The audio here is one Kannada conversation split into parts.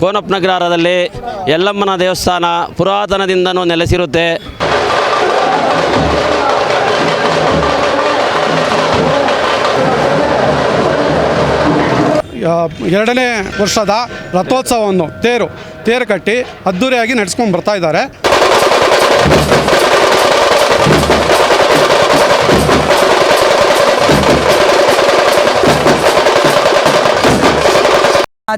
ಕೋನಪ್ಪನಗರದಲ್ಲಿ ಯಲ್ಲಮ್ಮನ ದೇವಸ್ಥಾನ ಪುರಾತನದಿಂದನೂ ನೆಲೆಸಿರುತ್ತೆ. ಎರಡನೇ ವರ್ಷದ ರಥೋತ್ಸವವನ್ನು ತೇರು ತೇರು ಕಟ್ಟಿ ಅದ್ದೂರಿಯಾಗಿ ನಡೆಸ್ಕೊಂಡು ಬರ್ತಾ ಇದ್ದಾರೆ.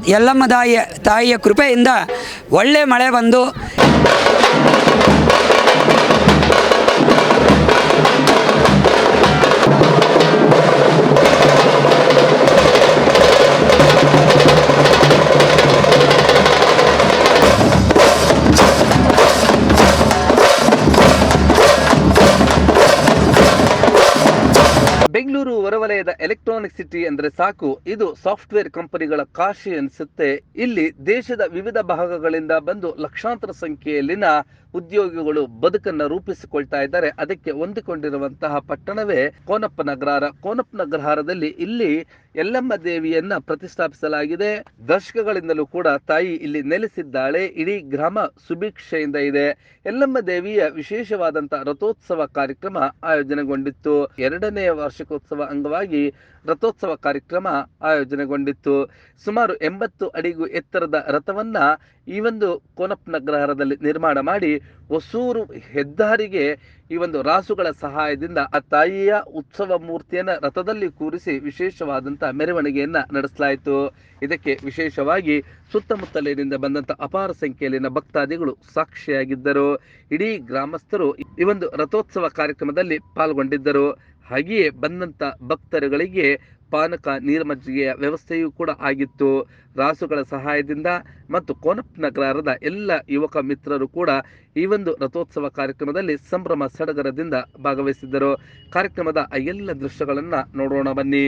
ಯಲ್ಲಮ್ಮ ತಾಯಿಯ ತಾಯಿಯ ಕೃಪೆಯಿಂದ ಒಳ್ಳೆ ಮಳೆ ಬಂದು ಎಲೆಕ್ಟ್ರಾನಿಕ್ ಸಿಟಿ ಅಂದ್ರೆ ಸಾಕು. ಇದು ಸಾಫ್ಟ್ವೇರ್ ಕಂಪನಿಗಳ ಕಾಶಿ ಅನಿಸುತ್ತೆ ಇಲ್ಲಿ ದೇಶದ ವಿವಿಧ ಭಾಗಗಳಿಂದ ಬಂದು ಲಕ್ಷಾಂತರ ಸಂಖ್ಯೆಯಲ್ಲಿನ ಉದ್ಯೋಗಿಗಳು ಬದುಕನ್ನ ರೂಪಿಸಿಕೊಳ್ತಾ ಇದ್ದಾರೆ. ಅದಕ್ಕೆ ಹೊಂದಿಕೊಂಡಿರುವಂತಹ ಪಟ್ಟಣವೇ ಕೋನಪ್ಪನಗರ ಕೋನಪ್ಪನಗರದಲ್ಲಿ ಇಲ್ಲಿ ಯಲ್ಲಮ್ಮ ದೇವಿಯನ್ನ ಪ್ರತಿಷ್ಠಾಪಿಸಲಾಗಿದೆ. ದಶಕಗಳಿಂದಲೂ ಕೂಡ ತಾಯಿ ಇಲ್ಲಿ ನೆಲೆಸಿದ್ದಾಳೆ. ಇಡೀ ಗ್ರಾಮ ಸುಭಿಕ್ಷೆಯಿಂದ ಇದೆ. ಯಲ್ಲಮ್ಮ ದೇವಿಯ ವಿಶೇಷವಾದಂತಹ ರಥೋತ್ಸವ ಕಾರ್ಯಕ್ರಮ ಆಯೋಜನೆಗೊಂಡಿತ್ತು. ಎರಡನೇ ವಾರ್ಷಿಕೋತ್ಸವ ಅಂಗವಾಗಿ ರಥೋತ್ಸವ ಕಾರ್ಯಕ್ರಮ ಆಯೋಜನೆಗೊಂಡಿತ್ತು. ಸುಮಾರು ಎಂಬತ್ತು ಅಡಿಗೂ ಎತ್ತರದ ರಥವನ್ನ ಈ ಒಂದು ಕೋನಪ್ಪನಗರದಲ್ಲಿ ನಿರ್ಮಾಣ ಮಾಡಿ ಹೊಸೂರು ಹೆದ್ದಾರಿಗೆ ಈ ಒಂದು ರಾಸುಗಳ ಸಹಾಯದಿಂದ ಆ ತಾಯಿಯ ಉತ್ಸವ ಮೂರ್ತಿಯನ್ನ ರಥದಲ್ಲಿ ಕೂರಿಸಿ ವಿಶೇಷವಾದಂತಹ ಮೆರವಣಿಗೆಯನ್ನ ನಡೆಸಲಾಯಿತು. ಇದಕ್ಕೆ ವಿಶೇಷವಾಗಿ ಸುತ್ತಮುತ್ತಲಿನಿಂದ ಬಂದಂತ ಅಪಾರ ಸಂಖ್ಯೆಯಲ್ಲಿನ ಭಕ್ತಾದಿಗಳು ಸಾಕ್ಷಿಯಾಗಿದ್ದರು. ಇಡೀ ಗ್ರಾಮಸ್ಥರು ಈ ಒಂದು ರಥೋತ್ಸವ ಕಾರ್ಯಕ್ರಮದಲ್ಲಿ ಪಾಲ್ಗೊಂಡಿದ್ದರು. ಹಾಗೆಯೇ ಬಂದಂತ ಭಕ್ತರುಗಳಿಗೆ ಪಾನಕ ನೀರಮಜ್ಜಿಗೆಯ ವ್ಯವಸ್ಥೆಯೂ ಕೂಡ ಆಗಿತ್ತು. ರಾಸುಗಳ ಸಹಾಯದಿಂದ ಮತ್ತು ಕೋನಪ್ಪನಗರದ ಎಲ್ಲ ಯುವಕ ಮಿತ್ರರು ಕೂಡ ಈ ಒಂದು ರಥೋತ್ಸವ ಕಾರ್ಯಕ್ರಮದಲ್ಲಿ ಸಂಭ್ರಮ ಸಡಗರದಿಂದ ಭಾಗವಹಿಸಿದ್ದರು. ಕಾರ್ಯಕ್ರಮದ ಎಲ್ಲ ದೃಶ್ಯಗಳನ್ನು ನೋಡೋಣ ಬನ್ನಿ.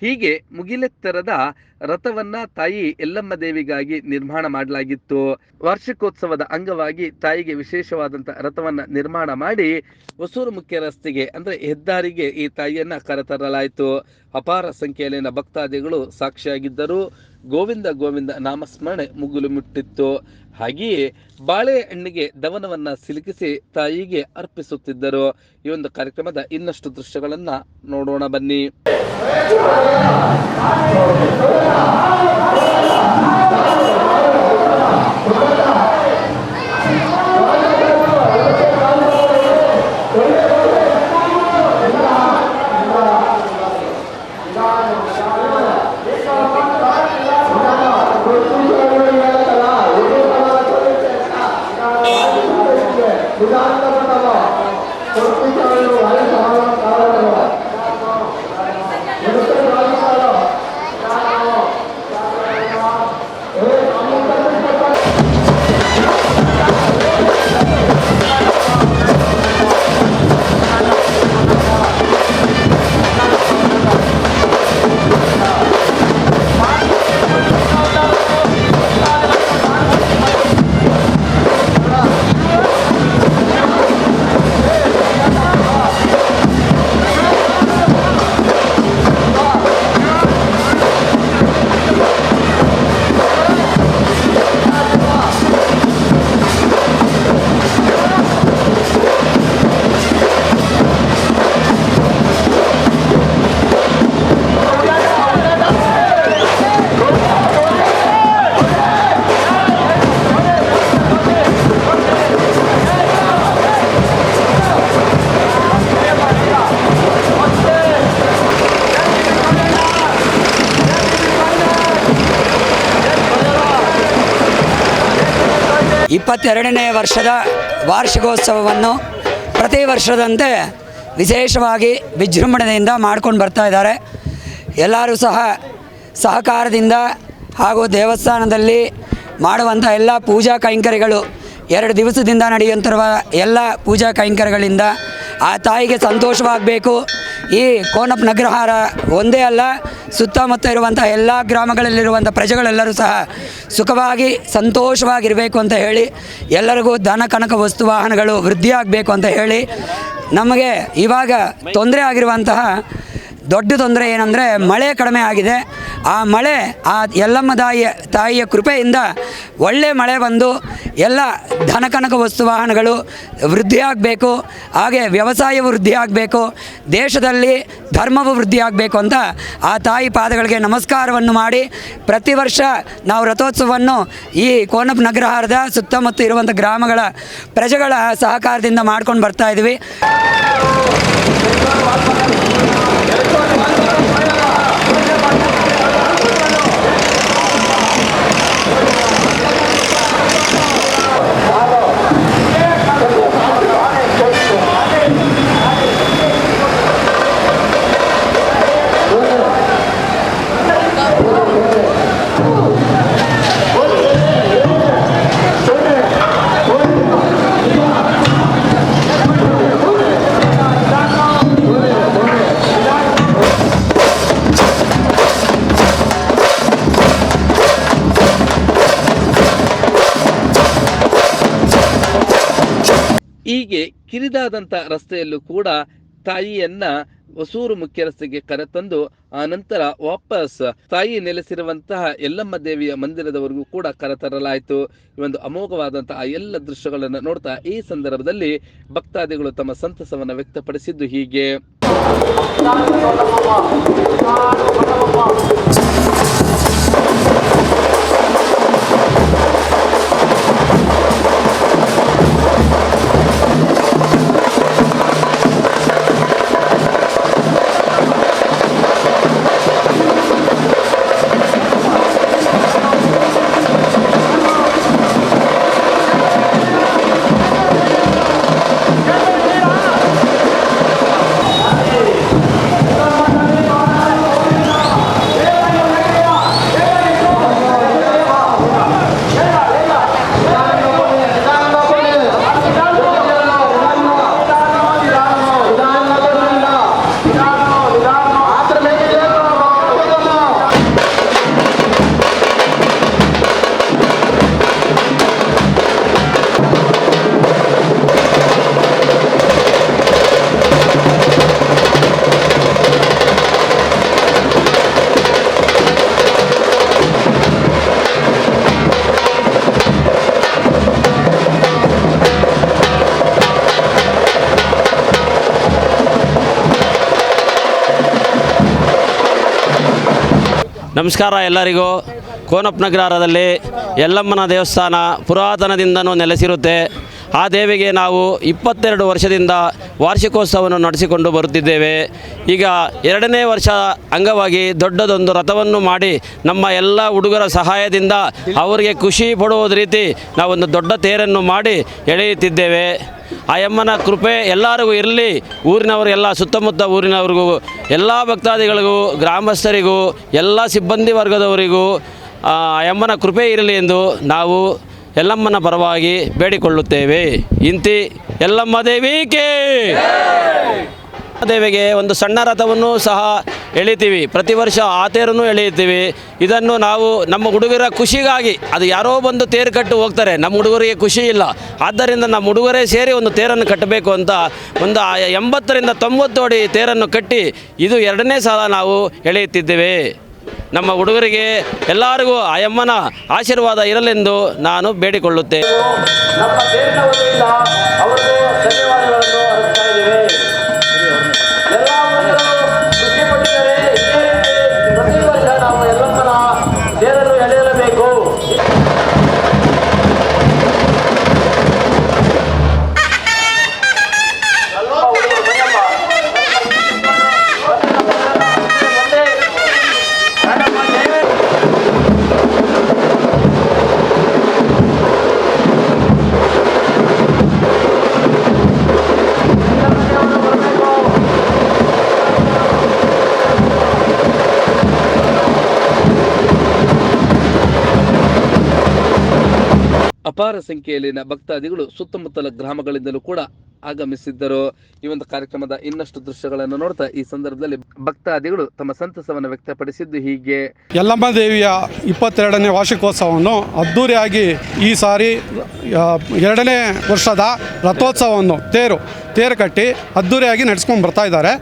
ಹೀಗೆ ಮುಗಿಲೆತ್ತರದ ರಥವನ್ನ ತಾಯಿ ಎಲ್ಲಮ್ಮ ದೇವಿಗಾಗಿ ನಿರ್ಮಾಣ ಮಾಡಲಾಗಿತ್ತು. ವಾರ್ಷಿಕೋತ್ಸವದ ಅಂಗವಾಗಿ ತಾಯಿಗೆ ವಿಶೇಷವಾದಂತ ರಥವನ್ನ ನಿರ್ಮಾಣ ಮಾಡಿ ಹೊಸೂರು ಮುಖ್ಯ ರಸ್ತೆಗೆ, ಅಂದ್ರೆ ಹೆದ್ದಾರಿಗೆ ಈ ತಾಯಿಯನ್ನ ಕರೆತರಲಾಯಿತು. ಅಪಾರ ಸಂಖ್ಯೆಯಲ್ಲಿನ ಭಕ್ತಾದಿಗಳು ಸಾಕ್ಷಿಯಾಗಿದ್ದರು. ಗೋವಿಂದ ಗೋವಿಂದ ನಾಮಸ್ಮರಣೆ ಮುಗುಲು ಮುಟ್ಟಿತ್ತು. ಹಾಗೆಯೇ ಬಾಳೆಹಣ್ಣಿಗೆ ದವನವನ್ನ ಸಿಲುಕಿಸಿ ತಾಯಿಗೆ ಅರ್ಪಿಸುತ್ತಿದ್ದರು. ಈ ಒಂದು ಕಾರ್ಯಕ್ರಮದ ಇನ್ನಷ್ಟು ದೃಶ್ಯಗಳನ್ನ ನೋಡೋಣ ಬನ್ನಿ. ಇಪ್ಪತ್ತೆರಡನೇ ವರ್ಷದ ವಾರ್ಷಿಕೋತ್ಸವವನ್ನು ಪ್ರತಿ ವರ್ಷದಂತೆ ವಿಶೇಷವಾಗಿ ವಿಜೃಂಭಣೆಯಿಂದ ಮಾಡ್ಕೊಂಡು ಬರ್ತಾ ಇದ್ದಾರೆ. ಎಲ್ಲರೂ ಸಹ ಸಹಕಾರದಿಂದ ಹಾಗೂ ದೇವಸ್ಥಾನದಲ್ಲಿ ಮಾಡುವಂಥ ಎಲ್ಲ ಪೂಜಾ ಕೈಂಕರ್ಯಗಳು ಎರಡು ದಿವಸದಿಂದ ನಡೆಯುವಂತಿರುವ ಎಲ್ಲ ಪೂಜಾ ಕೈಂಕರ್ಯಗಳಿಂದ ಆ ತಾಯಿಗೆ ಸಂತೋಷವಾಗಬೇಕು. ಈ ಕೋನಪ್ ನಗ್ರಹಾರ ಒಂದೇ ಅಲ್ಲ ಸುತ್ತಮುತ್ತ ಇರುವಂಥ ಎಲ್ಲ ಗ್ರಾಮಗಳಲ್ಲಿರುವಂಥ ಪ್ರಜೆಗಳೆಲ್ಲರೂ ಸಹ ಸುಖವಾಗಿ ಸಂತೋಷವಾಗಿರಬೇಕು ಅಂತ ಹೇಳಿ ಎಲ್ಲರಿಗೂ ದನ, ಕನಕ, ವಸ್ತು, ವಾಹನಗಳು ವೃದ್ಧಿಯಾಗಬೇಕು ಅಂತ ಹೇಳಿ ನಮಗೆ ಇವಾಗ ತೊಂದರೆ ಆಗಿರುವಂತಹ ದೊಡ್ಡ ತೊಂದರೆ ಏನಂದರೆ ಮಳೆ ಕಡಿಮೆ ಆಗಿದೆ. ಆ ಮಳೆ, ಆ ಎಲ್ಲಮ್ಮ ತಾಯಿಯ ತಾಯಿಯ ಕೃಪೆಯಿಂದ ಒಳ್ಳೆ ಮಳೆ ಬಂದು ಎಲ್ಲ ಧನಕನಕ ವಸ್ತು ವಾಹನಗಳು ವೃದ್ಧಿಯಾಗಬೇಕು ಹಾಗೆ ವ್ಯವಸಾಯ ವೃದ್ಧಿಯಾಗಬೇಕು ದೇಶದಲ್ಲಿ ಧರ್ಮವು ವೃದ್ಧಿಯಾಗಬೇಕು ಅಂತ ಆ ತಾಯಿ ಪಾದಗಳಿಗೆ ನಮಸ್ಕಾರವನ್ನು ಮಾಡಿ ಪ್ರತಿ ವರ್ಷ ನಾವು ರಥೋತ್ಸವವನ್ನು ಈ ಕೋನಪ್ ನಗರಹಾರದ ಸುತ್ತಮುತ್ತ ಇರುವಂಥ ಗ್ರಾಮಗಳ ಪ್ರಜೆಗಳ ಸಹಕಾರದಿಂದ ಮಾಡ್ಕೊಂಡು ಬರ್ತಾ ಇದ್ದೀವಿ. ಹೀಗೆ ಕಿರಿದಾದಂಥ ರಸ್ತೆಯಲ್ಲೂ ಕೂಡ ತಾಯಿಯನ್ನ ಹೊಸೂರು ಮುಖ್ಯ ರಸ್ತೆಗೆ ಕರೆತಂದು ಆ ನಂತರ ವಾಪಸ್ ತಾಯಿ ನೆಲೆಸಿರುವಂತಹ ಎಲ್ಲಮ್ಮ ದೇವಿಯ ಮಂದಿರದವರೆಗೂ ಕೂಡ ಕರೆತರಲಾಯಿತು. ಈ ಒಂದು ಅಮೋಘವಾದಂತಹ ಆ ಎಲ್ಲ ದೃಶ್ಯಗಳನ್ನು ನೋಡ್ತಾ ಈ ಸಂದರ್ಭದಲ್ಲಿ ಭಕ್ತಾದಿಗಳು ತಮ್ಮ ಸಂತಸವನ್ನು ವ್ಯಕ್ತಪಡಿಸಿದ್ದು ಹೀಗೆ. ನಮಸ್ಕಾರ ಎಲ್ಲರಿಗೂ. ಕೋನಪ್ಪನಗ್ರಹಾರದಲ್ಲಿ ಯಲ್ಲಮ್ಮನ ದೇವಸ್ಥಾನ ಪುರಾತನದಿಂದನೂ ನೆಲೆಸಿರುತ್ತೆ. ಆ ದೇವಿಗೆ ನಾವು ಇಪ್ಪತ್ತೆರಡು ವರ್ಷದಿಂದ ವಾರ್ಷಿಕೋತ್ಸವವನ್ನು ನಡೆಸಿಕೊಂಡು ಬರುತ್ತಿದ್ದೇವೆ. ಈಗ ಎರಡನೇ ವರ್ಷ ಅಂಗವಾಗಿ ದೊಡ್ಡದೊಂದು ರಥವನ್ನು ಮಾಡಿ ನಮ್ಮ ಎಲ್ಲ ಹುಡುಗರ ಸಹಾಯದಿಂದ ಅವರಿಗೆ ಖುಷಿ ಪಡುವುದ ರೀತಿ ನಾವೊಂದು ದೊಡ್ಡ ತೇರನ್ನು ಮಾಡಿ ಎಳೆಯುತ್ತಿದ್ದೇವೆ. ಆ ಕೃಪೆ ಎಲ್ಲರಿಗೂ ಇರಲಿ. ಊರಿನವರಿಗೆಲ್ಲ ಸುತ್ತಮುತ್ತ ಊರಿನವ್ರಿಗೂ, ಎಲ್ಲ ಭಕ್ತಾದಿಗಳಿಗೂ, ಗ್ರಾಮಸ್ಥರಿಗೂ, ಎಲ್ಲ ಸಿಬ್ಬಂದಿ ವರ್ಗದವರಿಗೂ, ಆ ಕೃಪೆ ಇರಲಿ ಎಂದು ನಾವು ಎಲ್ಲಮ್ಮನ ಪರವಾಗಿ ಬೇಡಿಕೊಳ್ಳುತ್ತೇವೆ. ಇಂತಿ, ಎಲ್ಲಮ್ಮ ದೇವಿಗೆ ದೇವಿಗೆ ಒಂದು ಸಣ್ಣ ರಥವನ್ನು ಸಹ ಎಳಿತೀವಿ. ಪ್ರತಿ ವರ್ಷ ಆ ತೇರನ್ನು ಎಳೆಯುತ್ತೀವಿ. ಇದನ್ನು ನಾವು ನಮ್ಮ ಹುಡುಗರ ಖುಷಿಗಾಗಿ, ಅದು ಯಾರೋ ಬಂದು ತೇರು ಕಟ್ಟು ಹೋಗ್ತಾರೆ, ನಮ್ಮ ಹುಡುಗರಿಗೆ ಖುಷಿ ಇಲ್ಲ. ಆದ್ದರಿಂದ ನಮ್ಮ ಹುಡುಗರೇ ಸೇರಿ ಒಂದು ತೇರನ್ನು ಕಟ್ಟಬೇಕು ಅಂತ ಒಂದು ಎಂಬತ್ತರಿಂದ ತೊಂಬತ್ತು ಅಡಿ ತೇರನ್ನು ಕಟ್ಟಿ, ಇದು ಎರಡನೇ ಸಲ ನಾವು ಎಳೆಯುತ್ತಿದ್ದೇವೆ. ನಮ್ಮ ಹುಡುಗರಿಗೆ ಎಲ್ಲರಿಗೂ ಆ ಆಶೀರ್ವಾದ ಇರಲೆಂದು ನಾನು ಬೇಡಿಕೊಳ್ಳುತ್ತೇನೆ. ಅಪಾರ ಸಂಖ್ಯೆಯಲ್ಲಿನ ಭಕ್ತಾದಿಗಳು ಸುತ್ತಮುತ್ತಲ ಗ್ರಾಮಗಳಿಂದಲೂ ಕೂಡ ಆಗಮಿಸಿದ್ದರು. ಈ ಒಂದು ಕಾರ್ಯಕ್ರಮದ ಇನ್ನಷ್ಟು ದೃಶ್ಯಗಳನ್ನು ನೋಡ್ತಾ ಈ ಸಂದರ್ಭದಲ್ಲಿ ಭಕ್ತಾದಿಗಳು ತಮ್ಮ ಸಂತಸವನ್ನು ವ್ಯಕ್ತಪಡಿಸಿದ್ದು ಹೀಗೆ. ಯಲ್ಲಮ್ಮ ದೇವಿಯ ಇಪ್ಪತ್ತೆರಡನೇ ವಾರ್ಷಿಕೋತ್ಸವವನ್ನು ಅದ್ಧೂರಿಯಾಗಿ ಈ ಸಾರಿ ಎರಡನೇ ವರ್ಷದ ರಥೋತ್ಸವವನ್ನು ತೇರು ತೇರು ಕಟ್ಟಿ ಅದ್ಧೂರಿಯಾಗಿ ನಡೆಸ್ಕೊಂಡು ಬರ್ತಾ ಇದ್ದಾರೆ.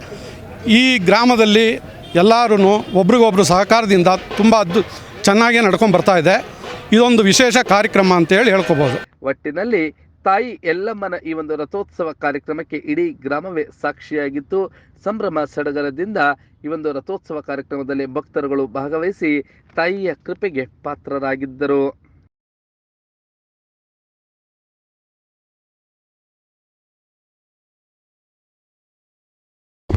ಈ ಗ್ರಾಮದಲ್ಲಿ ಎಲ್ಲರೂ ಒಬ್ರಿಗೊಬ್ರು ಸಹಕಾರದಿಂದ ತುಂಬ ಅದ್ದು ಚೆನ್ನಾಗಿ ನಡ್ಕೊಂಡು ಬರ್ತಾ ಇದೆ. ಇದೊಂದು ವಿಶೇಷ ಕಾರ್ಯಕ್ರಮ ಅಂತೇಳಿ ಹೇಳ್ಕೋಬಹುದು ಒಟ್ಟಿನಲ್ಲಿ ತಾಯಿ ಎಲ್ಲಮ್ಮನ ಈ ಒಂದು ರಥೋತ್ಸವ ಕಾರ್ಯಕ್ರಮಕ್ಕೆ ಇಡೀ ಗ್ರಾಮವೇ ಸಾಕ್ಷಿಯಾಗಿತ್ತು. ಸಂಭ್ರಮ ಸಡಗರದಿಂದ ಈ ಒಂದು ರಥೋತ್ಸವ ಕಾರ್ಯಕ್ರಮದಲ್ಲಿ ಭಕ್ತರುಗಳು ಭಾಗವಹಿಸಿ ತಾಯಿಯ ಕೃಪೆಗೆ ಪಾತ್ರರಾಗಿದ್ದರು.